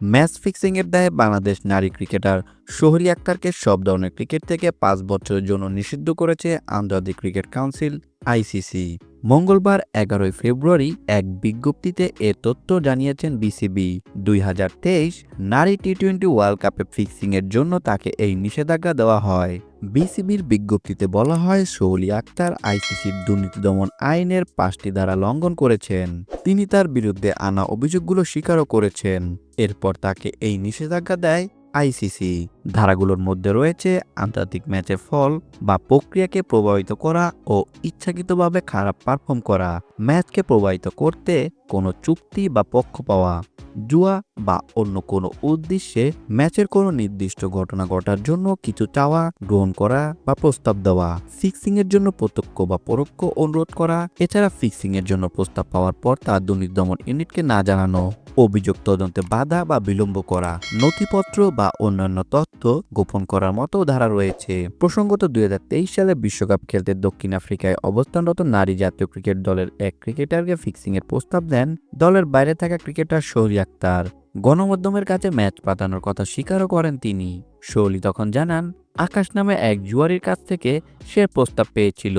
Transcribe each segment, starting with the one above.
Match ফিক্সিংয়ের দায়ে বাংলাদেশ নারী cricketer সোহরি আক্তারকে সব ধরনের ক্রিকেট থেকে পাঁচ বছরের জন্য নিষিদ্ধ করেছে আন্তর্জাতিক ক্রিকেট কাউন্সিল। আইসিসি। মঙ্গলবার এগারোই ফেব্রুয়ারি এক বিজ্ঞপ্তিতে এ তথ্য জানিয়েছেন বিসিবি। দুই হাজার তেইশ নারী টি টোয়েন্টি ওয়ার্ল্ড কাপে ফিক্সিংয়ের জন্য তাকে এই নিষেধাজ্ঞা দেওয়া হয়। বিসিবির বিজ্ঞপ্তিতে বলা হয় সৌলি আক্তার আইসিসির দুর্নীতি দমন আইনের পাঁচটি ধারা লঙ্ঘন করেছেন। তিনি তার বিরুদ্ধে আনা অভিযোগগুলো স্বীকারও করেছেন। এরপর তাকে এই নিষেধাজ্ঞা দেয় আইসিসি ধারাগুলোর মধ্যে রয়েছে আন্তর্জাতিক ম্যাচের ফল বা প্রক্রিয়াকে প্রভাবিত করা ও ইচ্ছাকৃতভাবে খারাপ পারফর্ম করা। ম্যাচকে প্রভাবিত করতে কোনো চুক্তি বা পক্ষ পাওয়া। জুয়া বা অন্য কোনো উদ্দেশ্যে ম্যাচের কোনো নির্দিষ্ট ঘটনা ঘটার জন্য কিছু চাওয়া, গ্রহণ করা বা প্রস্তাব দেওয়া। ফিক্সিং এর জন্য প্রত্যক্ষ বা পরোক্ষ অনুরোধ করা, এছাড়া ফিক্সিং এর জন্য প্রস্তাব পাওয়ার পর তা দুর্নীতি দমন ইউনিটকে না জানানো, অভিযোগ তদন্তে বাধা বা বিলম্ব করা, নথিপত্র বা অন্যান্য তথ্য গোপন করার মতো ধারা রয়েছে। প্রসঙ্গত দুই হাজার তেইশ সালে বিশ্বকাপ খেলতে দক্ষিণ আফ্রিকায় অবস্থানরত নারী জাতীয় ক্রিকেট দলের এক ক্রিকেটারকে ফিক্সিং এর প্রস্তাব দেন। দলের বাইরে থাকা ক্রিকেটার শৌরি আক্তার গণমাধ্যমের কাছে ম্যাচ পাতানোর কথা স্বীকারও করেন তিনি। শৌলি তখন জানান, আকাশ নামে এক জুয়ারির কাছ থেকে সে প্রস্তাব পেয়েছিল।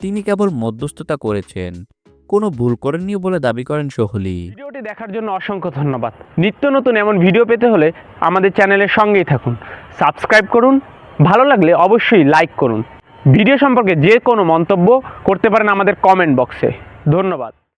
তিনি কেবল মধ্যস্থতা করেছেন। কোনো ভুল করেননি বলে দাবি করেন সোহলি ভিডিওটি দেখার জন্য অসংখ্য ধন্যবাদ। নিত্য নতুন এমন ভিডিও পেতে হলে আমাদের চ্যানেলের সঙ্গেই থাকুন। সাবস্ক্রাইব করুন, ভালো লাগলে অবশ্যই লাইক করুন। ভিডিও সম্পর্কে যে কোনো মন্তব্য করতে পারেন আমাদের কমেন্ট বক্সে। ধন্যবাদ।